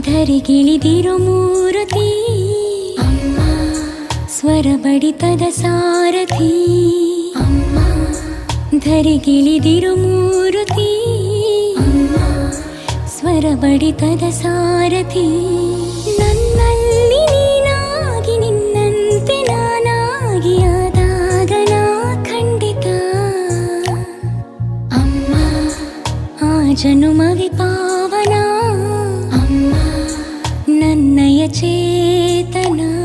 ಧರಿಗಿಳಿದಿರೋ ಮೂರುತಿ, ಅಮ್ಮ, ಸ್ವರ ಬಡಿತದ ಸಾರಥಿ, ಅಮ್ಮ, ಧರಿಗಿಳಿದಿರು ಮೂರುತಿ, ಅಮ್ಮ, ಸ್ವರ ಬಡಿತದ ಸಾರಥಿ. ನನ್ನಲ್ಲಿ ನೀನಾಗಿ, ನಿನ್ನಂತೆ ನಾನಾಗಿ ಆದಾಗ ಖಂಡಿತ, ಅಮ್ಮ, ಆ ಜನುಮ నిర్ణయ చేతనా